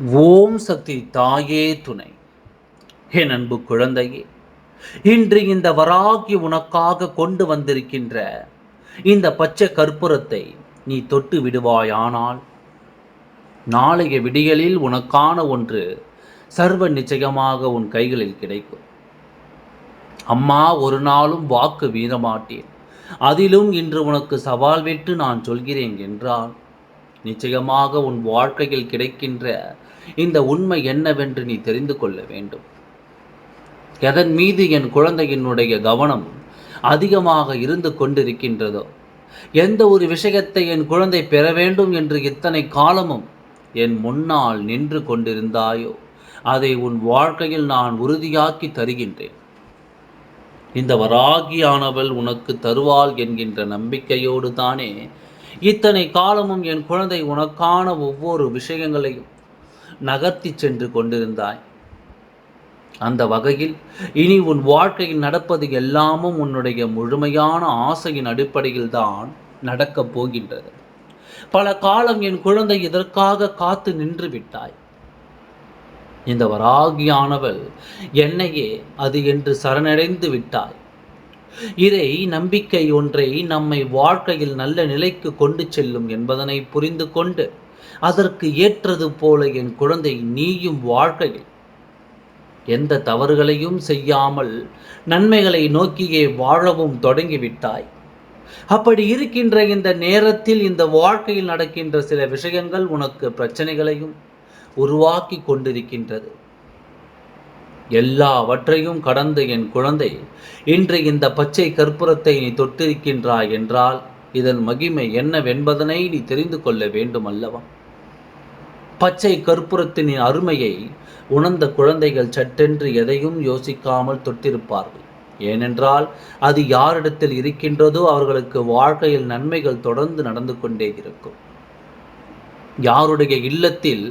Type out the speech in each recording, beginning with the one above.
ஓம் சக்தி தாயே துணை. என் அன்பு குழந்தையே இன்று இந்த வராகி உனக்காக கொண்டு வந்திருக்கின்ற இந்த பச்சை கற்பூரத்தை நீ தொட்டு விடுவாயானால் நாளைய விடியலில் உனக்கான ஒன்று சர்வ நிச்சயமாக உன் கைகளில் கிடைக்கும். அம்மா ஒரு நாளும் வாக்கு வீரமாட்டேன் அதிலும் இன்று உனக்கு சவால் விட்டு நான் சொல்கிறேன் என்றால் நிச்சயமாக உன் வாழ்க்கையில் கிடைக்கின்ற இந்த உண்மை என்னவென்று நீ தெரிந்து கொள்ள வேண்டும். எதன் மீது என் குழந்தையினுடைய கவனம் அதிகமாக இருந்து கொண்டிருக்கின்றதோ எந்த ஒரு விஷயத்தை என் குழந்தை பெற வேண்டும் என்று இத்தனை காலமும் என் முன்னால் நின்று கொண்டிருந்தாயோ அதை உன் வாழ்க்கையில் நான் உறுதியாக்கி தருகின்றேன். இந்த வராகியானவள் உனக்கு தருவாள் என்கின்ற நம்பிக்கையோடு தானே இத்தனை காலமும் என் குழந்தை உனக்கான ஒவ்வொரு விஷயங்களையும் நகர்த்தி சென்று கொண்டிருந்தாய். அந்த வகையில் இனி உன் வாழ்க்கையில் நடப்பது எல்லாமும் உன்னுடைய முழுமையான ஆசையின் அடிப்படையில் தான் நடக்கப் போகின்றது. பல காலம் என் குழந்தை இதற்காக காத்து நின்று விட்டாய். இந்த வராகியானவள் என்னையே அது என்று சரணடைந்து விட்டாய். இறை நம்பிக்கை ஒன்றை நம்மை வாழ்க்கையில் நல்ல நிலைக்கு கொண்டு செல்லும் என்பதனை புரிந்து கொண்டு அதற்கு ஏற்றது போல என் குழந்தை நீயும் வாழ்க்கையில் எந்த தவறுகளையும் செய்யாமல் நன்மைகளை நோக்கியே வாழவும் தொடங்கிவிட்டாய். அப்படி இருக்கின்ற இந்த நேரத்தில் இந்த வாழ்க்கையில் நடக்கின்ற சில விஷயங்கள் உனக்கு பிரச்சனைகளையும் உருவாக்கி கொண்டிருக்கின்றது. எல்லாவற்றையும் கடந்து என் குழந்தை இன்று இந்த பச்சை கற்பூரத்தை நீ தொட்டிருக்கின்றாய் என்றால் இதன் மகிமை என்னவென்பதனை நீ தெரிந்து கொள்ள வேண்டும் அல்லவா பச்சை கற்பூரத்தின் அருமையை உணர்ந்த குழந்தைகள் சட்டென்று எதையும் யோசிக்காமல் தொட்டிருப்பார்கள். ஏனென்றால் அது யாரிடத்தில் இருக்கின்றதோ அவர்களுக்கு வாழ்க்கையில் நன்மைகள் தொடர்ந்து நடந்து கொண்டே இருக்கும். யாருடைய இல்லத்தில்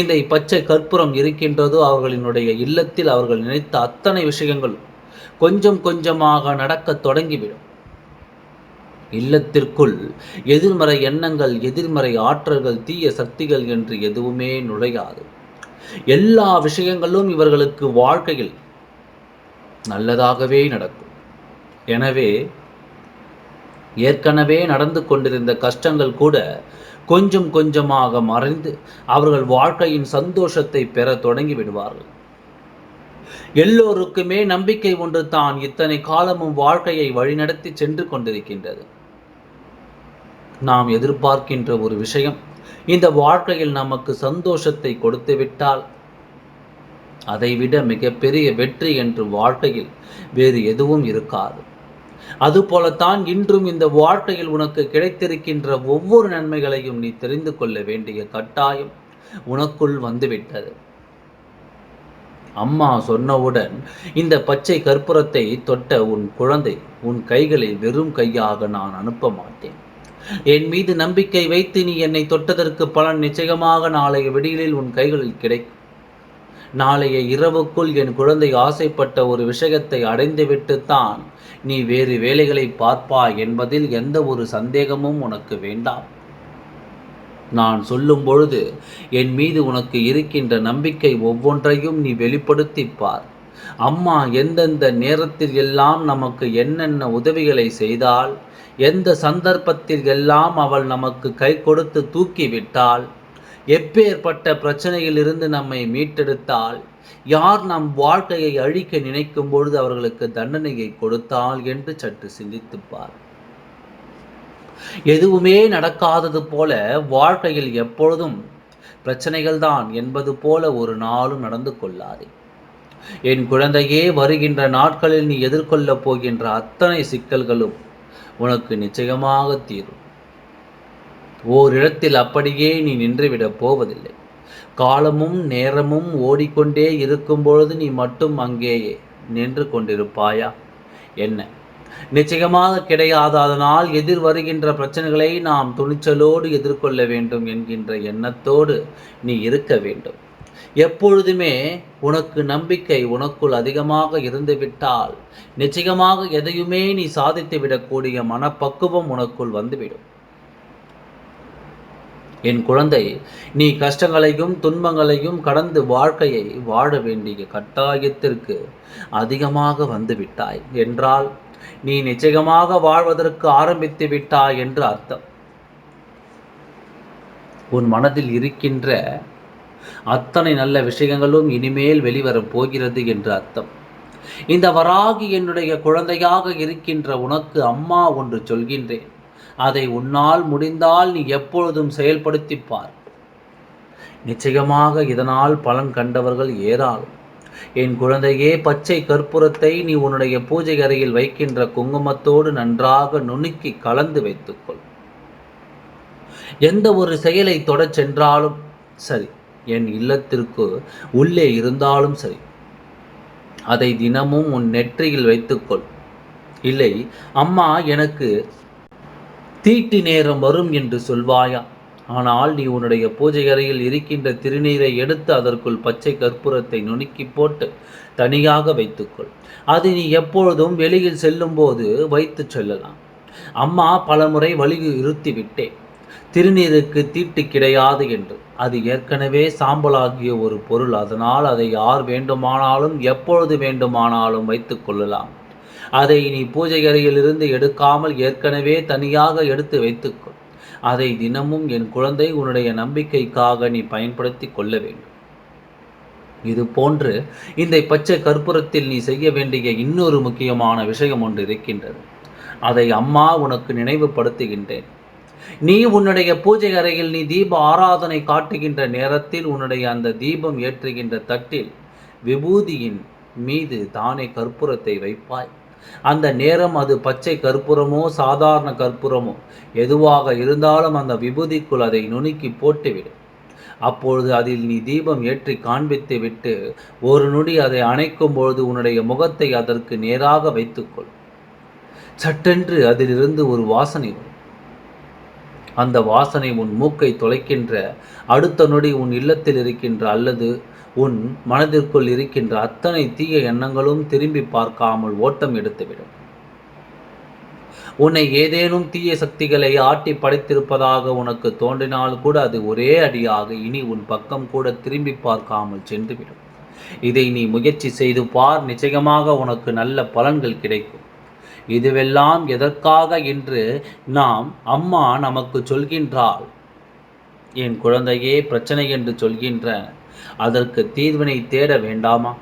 இந்த பச்சை கற்பூரம் இருக்கின்றதோ அவர்களினுடைய இல்லத்தில் அவர்கள் நினைத்த அத்தனை விஷயங்களும் கொஞ்சம் கொஞ்சமாக நடக்கத் தொடங்கிவிடும். இல்லத்திற்குள். எதிர்மறை எண்ணங்கள் எதிர்மறை ஆற்றல்கள் தீய சக்திகள் என்று எதுவுமே நுழையாது. எல்லா விஷயங்களும் இவர்களுக்கு வாழ்க்கையில் நல்லதாகவே நடக்கும். எனவே ஏற்கனவே நடந்து கொண்டிருந்த கஷ்டங்கள் கூட கொஞ்சம் கொஞ்சமாக மறைந்து அவர்கள் வாழ்க்கையின் சந்தோஷத்தை பெற தொடங்கி விடுவார்கள். எல்லோருக்குமே நம்பிக்கை ஒன்று தான் இத்தனை காலமும் வாழ்க்கையை வழிநடத்தி சென்று கொண்டிருக்கின்றது. நாம் எதிர்பார்க்கின்ற ஒரு விஷயம். இந்த வாழ்க்கையில் நமக்கு சந்தோஷத்தை கொடுத்து விட்டால் அதைவிட மிகப்பெரிய வெற்றி என்று வாழ்க்கையில் வேறு எதுவும் இருக்காது. அதுபோலத்தான் இன்றும் இந்த வாழ்க்கையில் உனக்கு கிடைத்திருக்கின்ற ஒவ்வொரு நன்மைகளையும் நீ தெரிந்து கொள்ள வேண்டிய கட்டாயம் உனக்குள் வந்துவிட்டது. அம்மா சொன்னவுடன் இந்த பச்சை கற்பூரத்தை தொட்ட உன் குழந்தை உன் கைகளை வெறும் கையாக நான் அனுப்ப மாட்டேன். என் மீது நம்பிக்கை வைத்து நீ என்னை தொட்டதற்கு பலன் நிச்சயமாக நாளைய விடியலில் உன் கைகளில் கிடைக்கும். நாளைய இரவுக்குள் என் குழந்தை ஆசைப்பட்ட ஒரு விஷயத்தை அடைந்துவிட்டுத்தான் நீ வேறு வேலைகளை பார்ப்பாய் என்பதில் எந்த ஒரு சந்தேகமும் உனக்கு வேண்டாம். நான் சொல்லும் பொழுது என் மீது உனக்கு இருக்கின்ற நம்பிக்கை ஒவ்வொன்றையும் நீ வெளிப்படுத்தி பார். அம்மா எந்தெந்த நேரத்தில் எல்லாம் நமக்கு என்னென்ன உதவிகளை செய்தால் எந்த சந்தர்ப்பத்தில் எல்லாம் அவள் நமக்கு கை கொடுத்து தூக்கிவிட்டாள் எப்பேற்பட்ட பிரச்சனையிலிருந்து நம்மை மீட்டெடுத்தால் யார் நம் வாழ்க்கையை அழிக்க நினைக்கும் பொழுது அவர்களுக்கு தண்டனையை கொடுத்தால் என்று சற்று சிந்தித்துப்பார். எதுவுமே நடக்காதது போல வாழ்க்கையில் எப்பொழுதும் பிரச்சனைகள் தான் என்பது போல ஒரு நாளும் நடந்து கொள்ளாதே. என் குழந்தையே வருகின்ற நாட்களில் நீ எதிர்கொள்ளப் போகின்ற அத்தனை சிக்கல்களும் உனக்கு நிச்சயமாக தீரும். ஓரிடத்தில் அப்படியே நீ நின்றுவிடப் போவதில்லை. காலமும் நேரமும் ஓடிக்கொண்டே இருக்கும் பொழுது நீ மட்டும் அங்கேயே நின்று கொண்டிருப்பாயா? என்ன? நிச்சயமாக கிடையாது அதனால் எதிர் வருகின்ற பிரச்சனைகளை நாம் துணிச்சலோடு எதிர்கொள்ள வேண்டும் என்கின்ற எண்ணத்தோடு நீ இருக்க வேண்டும். எப்பொழுதுமே உனக்கு நம்பிக்கை உனக்குள் அதிகமாக இருந்துவிட்டால் நிச்சயமாக எதையுமே நீ சாதித்து விடக்கூடிய மனப்பக்குவம் உனக்குள் வந்துவிடும். என் குழந்தை நீ கஷ்டங்களையும் துன்பங்களையும் கடந்து வாழ்க்கையை வாழ வேண்டிய கட்டாயத்திற்கு அதிகமாக வந்துவிட்டாய் என்றால் நீ நிச்சயமாக வாழ்வதற்கு ஆரம்பித்து விட்டாய் என்று அர்த்தம். உன் மனதில் இருக்கின்ற அத்தனை நல்ல விஷயங்களும் இனிமேல் வெளிவரப் போகிறது என்று அர்த்தம். இந்த வராகி என்னுடைய குழந்தையாக இருக்கின்ற உனக்கு அம்மா ஒன்று சொல்கின்றேன். அதை உன்னால் முடிந்தால் நீ எப்பொழுதும் செயல்படுத்திப்பார் நிச்சயமாக இதனால் பலன் கண்டவர்கள் ஏராளம். என் குழந்தையே பச்சை கற்பூரத்தை நீ உன்னுடைய பூஜை அறையில் வைக்கின்ற குங்குமத்தோடு நன்றாக நுணுக்கி கலந்து வைத்துக்கொள். எந்த ஒரு செயலை தொடச் சென்றாலும் சரி என் இல்லத்திற்கு உள்ளே இருந்தாலும் சரி. அதை தினமும் உன் நெற்றியில் வைத்துக்கொள். இல்லை அம்மா எனக்கு தீட்டி நேரம் வரும் என்று சொல்வாயா? ஆனால் நீ உன்னுடைய பூஜை அறையில் இருக்கின்ற திருநீரை எடுத்து அதற்குள் பச்சை கற்பூரத்தை நுணுக்கி போட்டு தனியாக வைத்துக்கொள். அது நீ எப்பொழுதும் வெளியில் செல்லும்போது வைத்து செல்லலாம். அம்மா பலமுறை வலியுறுத்தி விட்டேன் திருநீருக்கு தீட்டு கிடையாது என்று. அது ஏற்கனவே சாம்பலாகிய ஒரு பொருள். அதனால் அதை யார் வேண்டுமானாலும் எப்பொழுது வேண்டுமானாலும் வைத்து கொள்ளலாம். அதை நீ பூஜை அறையிலிருந்து எடுக்காமல் ஏற்கனவே தனியாக எடுத்து வைத்துக்கொள். அதை தினமும் என் குழந்தை உன்னுடைய நம்பிக்கைக்காக நீ பயன்படுத்தி கொள்ள வேண்டும். இது போன்று இந்த பச்சை கற்பூரத்தில் நீ செய்ய வேண்டிய இன்னொரு முக்கியமான விஷயம் ஒன்று இருக்கின்றது. அதை அம்மா உனக்கு நினைவுபடுத்துகின்றேன். நீ உன்னுடைய பூஜை அறையில் நீ தீப ஆராதனை காட்டுகின்ற நேரத்தில் உன்னுடைய அந்த தீபம் ஏற்றுகின்ற தட்டில் விபூதியின் மீது தானே கற்பூரத்தை வைப்பாய். அந்த நேரம் அது பச்சை கற்பூரமோ சாதாரண கற்பூரமோ எதுவாக இருந்தாலும் அந்த விபூதிக்குள் அதை நுணுக்கி போட்டுவிடும் அப்பொழுது அதில் நீ தீபம் ஏற்றி காண்பித்து விட்டு ஒரு நொடி அதை அணைக்கும் பொழுது உன்னுடைய முகத்தை அதற்கு நேராக வைத்துக்கொள். சட்டென்று அதிலிருந்து ஒரு வாசனை வரும். அந்த வாசனை உன் மூக்கை தொலைக்கின்ற அடுத்த நொடி உன் இல்லத்தில் இருக்கின்ற அல்லது உன் மனதிற்குள் இருக்கின்ற அத்தனை தீய எண்ணங்களும் திரும்பி பார்க்காமல் ஓட்டம் எடுத்துவிடும். உன்னை ஏதேனும் தீய சக்திகளை ஆட்டி படைத்திருப்பதாக உனக்கு தோன்றினால் கூட அது ஒரே அடியாக இனி உன் பக்கம் கூட திரும்பி பார்க்காமல் சென்றுவிடும். இதை நீ முயற்சி செய்து பார். நிச்சயமாக உனக்கு நல்ல பலன்கள் கிடைக்கும். இதுவெல்லாம் எதற்காக என்று நாம் அம்மா நமக்கு சொல்கின்றாள். என் குழந்தையே பிரச்சனை என்று சொல்கின்ற அதற்கு தீர்வினை தேட வேண்டாமா?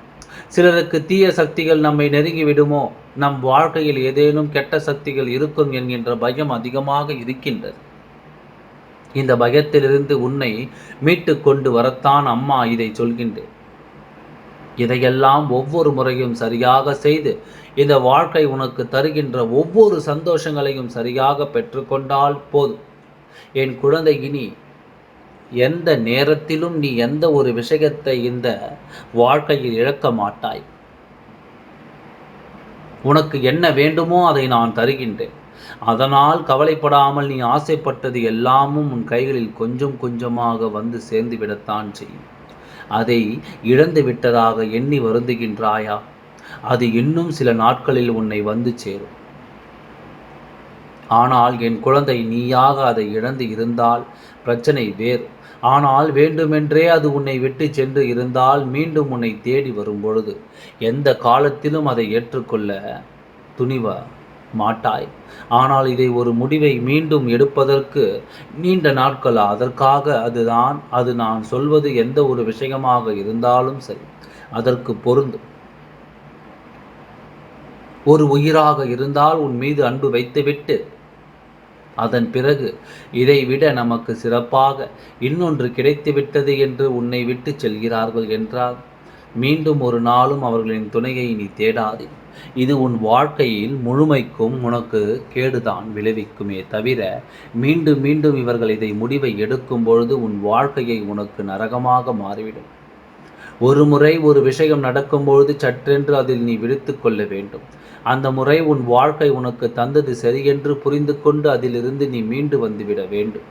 சிலருக்கு தீய சக்திகள் நம்மை நெருங்கி விடுமோ? நம் வாழ்க்கையில் ஏதேனும் கெட்ட சக்திகள் இருக்கும் என்கின்ற பயம் அதிகமாக இருக்கின்றது. இந்த பயத்திலிருந்து உன்னை மீட்டு கொண்டு வரத்தான் அம்மா இதை சொல்கின்றேன். இதையெல்லாம் ஒவ்வொரு முறையும் சரியாக செய்து இந்த வாழ்க்கை உனக்கு தருகின்ற ஒவ்வொரு சந்தோஷங்களையும் சரியாக பெற்றுக்கொண்டால் போதும். என் குழந்தை இனி எந்த நேரத்திலும் நீ எந்த ஒரு விஷயத்தை இந்த வாழ்க்கையில் இழக்க மாட்டாய். உனக்கு என்ன வேண்டுமோ அதை நான் தருகின்றேன். அதனால் கவலைப்படாமல் நீ ஆசைப்பட்டது எல்லாமும் உன் கைகளில் கொஞ்சம் கொஞ்சமாக வந்து சேர்ந்து விடத்தான் செய்யும். அதை இழந்து விட்டதாக எண்ணி வருந்துகின்றாயா? அது இன்னும் சில நாட்களில் உன்னை வந்து சேரும். ஆனால் என் குழந்தை நீயாக அதை இழந்து இருந்தால் பிரச்சனை வேறு. ஆனால் வேண்டுமென்றே அது உன்னை விட்டு சென்று இருந்தால் மீண்டும் உன்னை தேடி வரும் பொழுது எந்த காலத்திலும் அதை ஏற்றுக்கொள்ள துணிவா? மாட்டாய். ஆனால் இதை ஒரு முடிவை மீண்டும் எடுப்பதற்கு நீண்ட நாட்கள் அதற்காக அதுதான் அது நான் சொல்வது எந்த ஒரு விஷயமாக இருந்தாலும் சரி அதற்கு பொருந்தும் ஒரு உயிராக இருந்தால் உன் மீது அன்பு வைத்துவிட்டு அதன் பிறகு இதைவிட நமக்கு சிறப்பாக இன்னொன்று கிடைத்துவிட்டது என்று உன்னை விட்டு செல்கிறார்கள் என்றால் மீண்டும் ஒரு நாளும் அவர்களின் துணையை நீ தேடாதே. இது உன் வாழ்க்கையில் முழுமைக்கும் உனக்கு கேடுதான் விளைவிக்குமே தவிர மீண்டும் மீண்டும் இவர்கள் இதை முடிவை எடுக்கும் பொழுது உன் வாழ்க்கையை உனக்கு நரகமாக மாறிவிடும். ஒரு முறை ஒரு விஷயம் நடக்கும்பொழுது சற்றென்று அதில் நீ விழித்து கொள்ள வேண்டும். அந்த முறை உன் வாழ்க்கை உனக்கு தந்தது சரியென்று புரிந்து கொண்டு அதிலிருந்து நீ மீண்டு வந்துவிட வேண்டும்.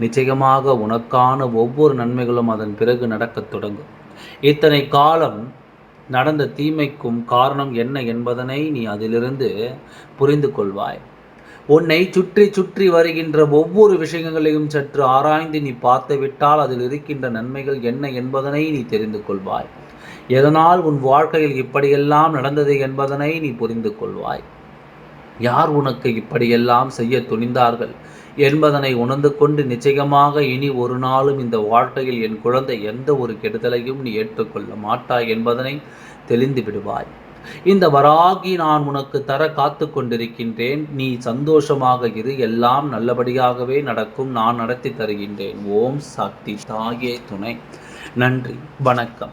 நிச்சயமாக உனக்கான ஒவ்வொரு நன்மைகளும் அதன் பிறகு நடக்கத் தொடங்கும். இத்தனை காலம் நடந்த தீமைக்கும் காரணம் என்ன என்பதனை நீ அதிலிருந்து புரிந்து கொள்வாய். உன்னை சுற்றி சுற்றி வருகின்ற ஒவ்வொரு விஷயங்களையும் சற்று ஆராய்ந்து நீ பார்த்துவிட்டால் அதில் இருக்கின்ற நன்மைகள் என்ன என்பதனை நீ தெரிந்து கொள்வாய். எதனால் உன் வாழ்க்கையில் இப்படியெல்லாம் நடந்தது என்பதனை நீ புரிந்து கொள்வாய். யார் உனக்கு இப்படியெல்லாம் செய்ய துணிந்தார்கள்? என்பதனை உணர்ந்து கொண்டு நிச்சயமாக இனி ஒரு நாளும் இந்த வாழ்க்கையில் என் குழந்தை எந்த ஒரு கெடுதலையும் நீ ஏற்றுக்கொள்ள மாட்டாய் என்பதனை தெளிந்து விடுவாய். இந்த வராகி நான் உனக்கு தர காத்து கொண்டிருக்கின்றேன். நீ சந்தோஷமாக இரு. எல்லாம் நல்லபடியாகவே நடக்கும். நான் நடத்தி தருகின்றேன். ஓம் சக்தி தாயே துணை. நன்றி. வணக்கம்.